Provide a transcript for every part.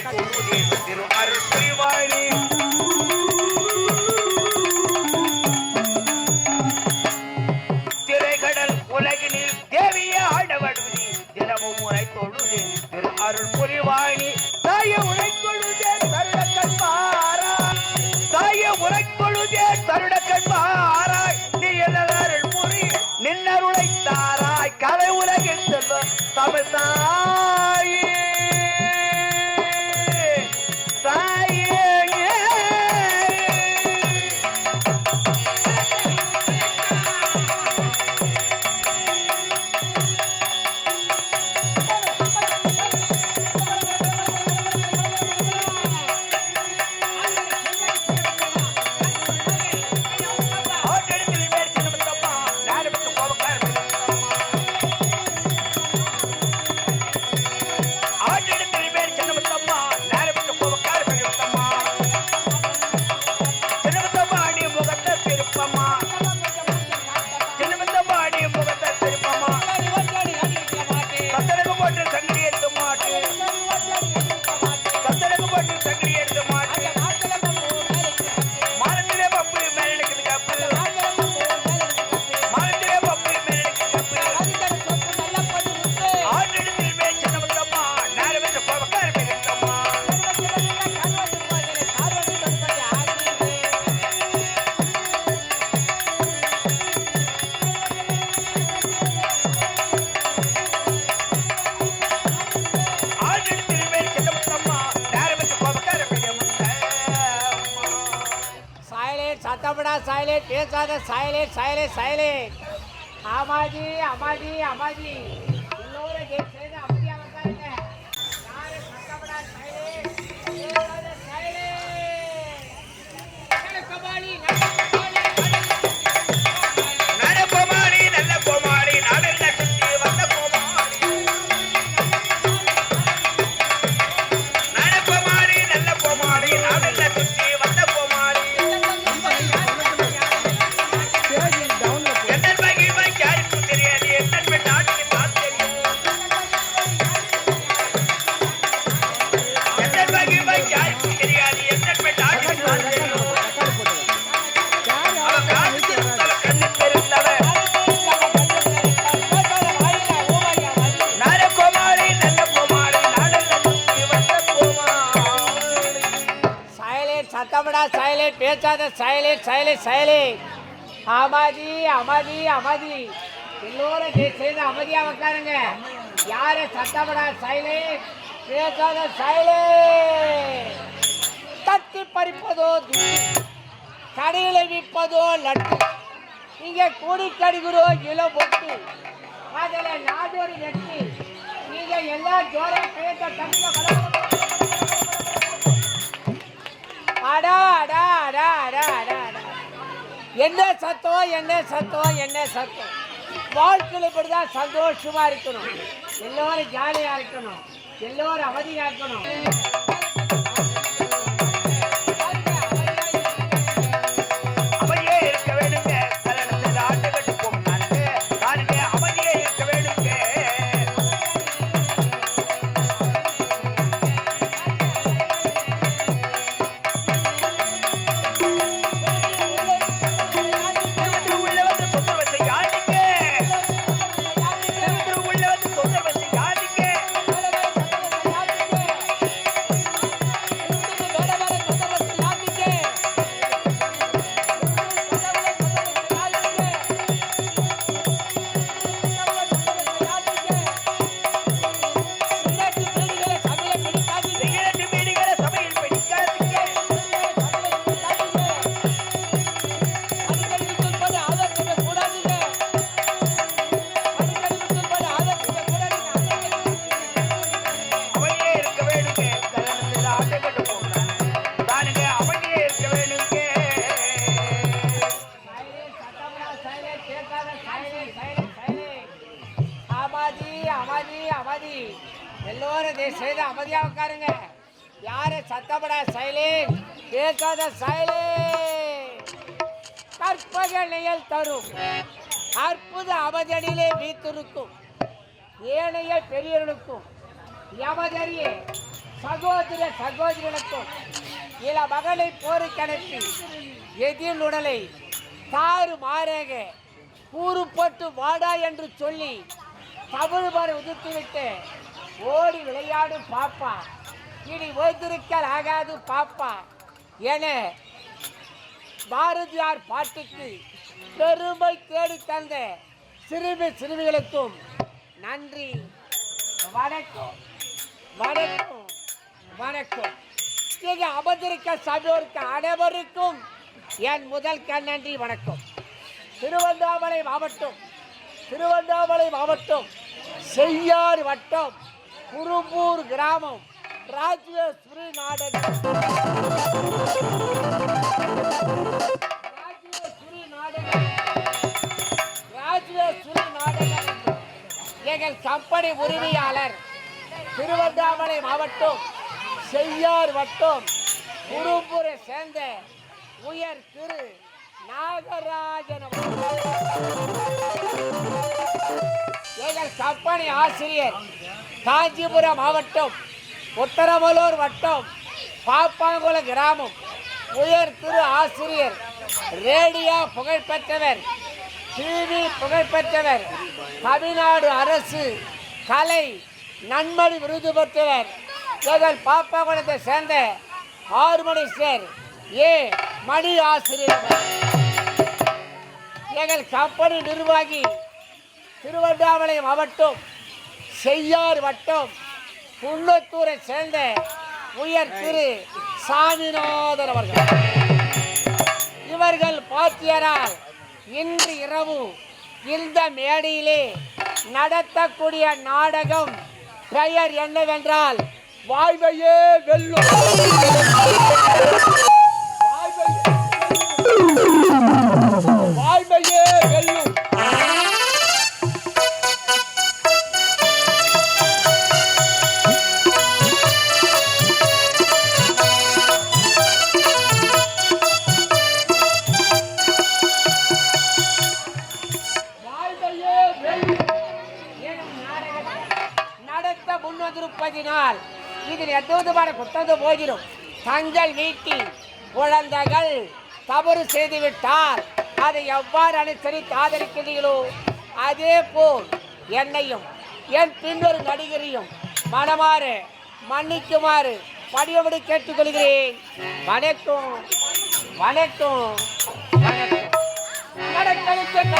தினமும் திரு அருள் புரிவாணி சத்தப்படா சைலேட் பேசாத சைலேட் சைலேட் சைலேட் அம்மாஜி அம்மாஜி அம்மாஜி பேசாத சைலேட் சைலேட் சைலேட் அமாதி அமாதி அமாதி. எல்லோரும் சேர்ந்து அமைதியா உட்காருங்க யாரு சத்தப்படா சைலேட் பேசாத சைலேட் தத்தி பறிப்பதோ கடையில் விற்பதோ லட்டு. இங்கே கூடி கடிகிறோ இல பொட்டு. அதில் நாடோடி வெட்டி. நீங்கள் எல்லா ஜோரம் கையத்தை தமிழ அடா! என்ன சத்தம் என்ன சத்தம் என்ன சத்தம்? வாழ்க்கையில் இப்படிதான் சந்தோஷமா இருக்கணும். எல்லோரும் ஜாலியா இருக்கணும். எல்லோரும் அவதியா இருக்கணும். எல்லோரும் செய்த அமைதியா உட்காருங்க யாரு சத்தப்பட செயலே கேட்காத செயலே கற்பக நிழல் தரும். அற்புத அவதடியிலே வீத்திருக்கும். ஏனைய பெரியவர்களுக்கும் யமதரியே சகோதர சகோதரனுக்கும் இள மகளை போருக்கு அனுப்பி எதிர் உடலை தாறு மாறாக கூறுபட்டு வாடா என்று சொல்லி தமிழ்மாரை உதிர்த்துவிட்டு ஓடி விளையாடும் பாப்பா. இனி ஓய்ந்திருக்கல் ஆகாது பாப்பா. என பாரதியார் பாட்டுக்கு பெருமை தேடி தந்த சிறுமி சிறுமிகளுக்கும் நன்றி. வணக்கம். வணக்கம். வணக்கம். இங்கே அமர்ந்திருக்க சபையோருக்கு அனைவருக்கும் என் முதல் கண் நன்றி வணக்கம். திருவண்ணாமலை மாவட்டம் திருவண்ணாமலை மாவட்டம் செய்யார் வட்டம் குருப்பூர் கிராமம் ராஜேஸ்வரி நாடகம். ராஜேஸ்வரி நாடகம். ராஜேஸ்வரி நாடகம். எங்கள் கம்பெனி உரிமையாளர் திருவண்ணாமலை மாவட்டம் செய்யார் வட்டம் குரும்பூரை சேர்ந்த உயர் திரு நாகராஜன் கம்பெனி ஆசிரியர் காஞ்சிபுரம் மாவட்டம் உத்தரமலூர் வட்டம் பாப்பாங்குளம் கிராமம். உயர் திரு ஆசிரியர் ரேடியோ புகழ்பெற்றவர் டிவி புகழ்பெற்றவர் தமிழ்நாடு அரசு கலை நன்மணி விருது பெற்றவர் எங்கள் பாப்பாங்குளத்தை சேர்ந்த ஆறுமணி சேர் ஏ மணி ஆசிரியர். எங்கள் கம்பெனி நிர்வாகி திருவண்ணாமலை மாவட்டம் செய்யார் வட்டம் குன்னத்தூரை சேர்ந்த உயர் திரு சாமிநாதன் அவர்கள். இவர்கள் பாத்தியரால் இன்று இரவு இந்த மேடையிலே நடத்தக்கூடிய நாடகம் பெயர் என்னவென்றால் வாழ்வையே வெல்லும். எந்தவிதமான போதிலும் தங்கள் வீட்டில் குழந்தைகள் தவறு செய்துவிட்டால் அதை எவ்வாறு அனுசரித்து ஆதரிக்கிறீர்களோ அதே போல் என்னையும் என் பின்வரும் நடிகரையும் மனமாறு மன்னிக்குமாறு படியபடி கேட்டுக்கொள்கிறேன். வணக்கம் வணக்கம் வணக்கம். நடக்கிறது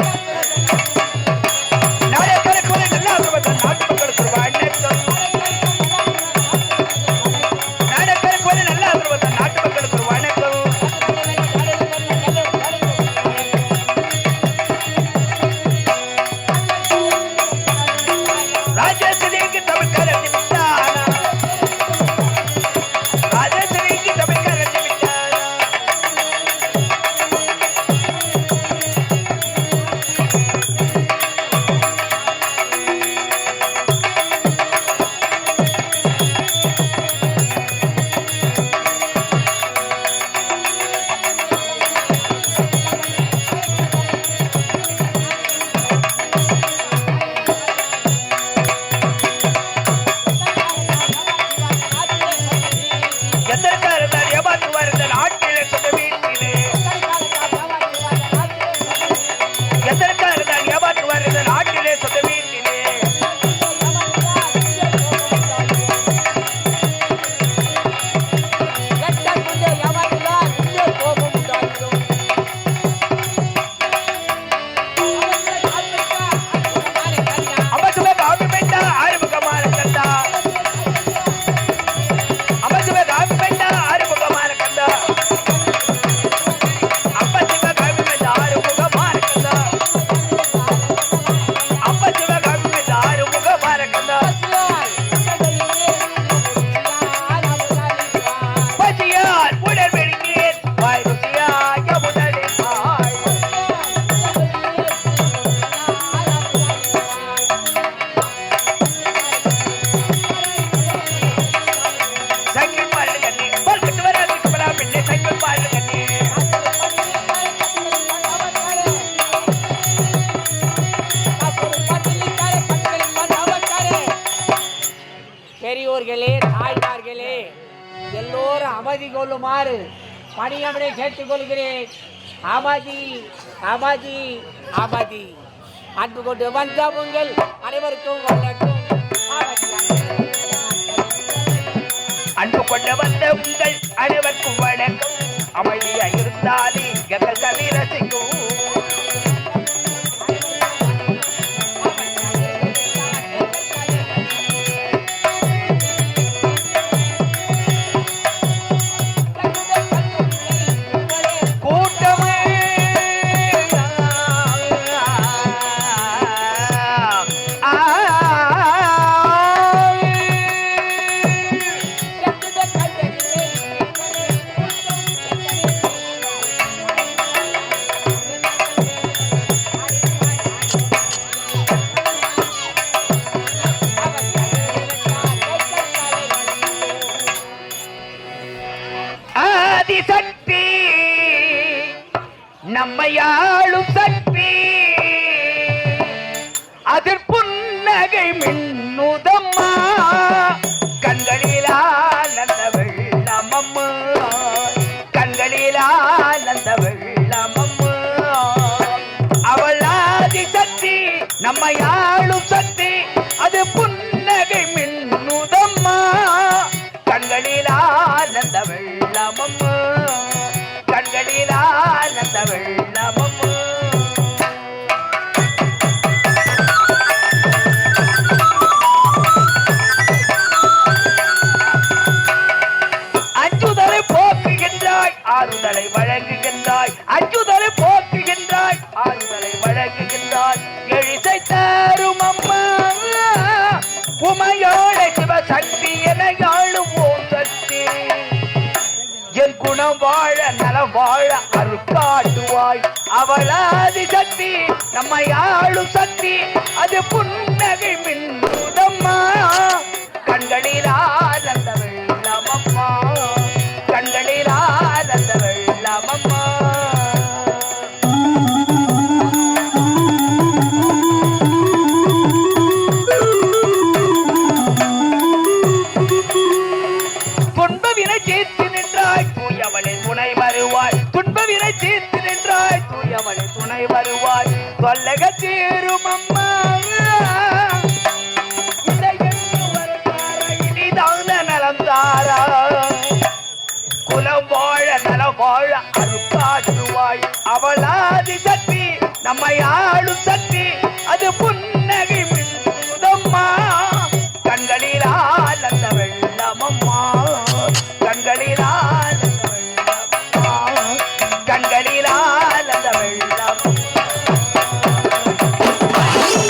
eso te. அமைதி பணியமனை கேட்டுக்கொள்கிறேன். அமைதி அமைதி அமைதி அன்பு கொண்டு வந்த உங்கள் அனைவருக்கும் வணக்கம். அன்பு கொண்டு வந்த உங்கள் அனைவருக்கும் வணக்கம். அமைதியாக இருந்தாலே எங்கள் கவி ரசிக்கும் ஆதிசக்தி நம்மையாளும் சக்தி. அதில் புன்னகை மின்னுதம்மா வழங்குகின்றாய் எழிசை தாரும் அம்மா. உமையோட சிவசக்தி என யாழும் சக்தி என் குணம் வாழ நலம் வாழ அருட்காட்டுவாய். அவளாதி சக்தி நம்மை ஆளும் சக்தி அது புன்னகை மின்னுதம்மா. அருள் காட்டுவாய் அவளாதி சக்தி நம்மை ஆளும்.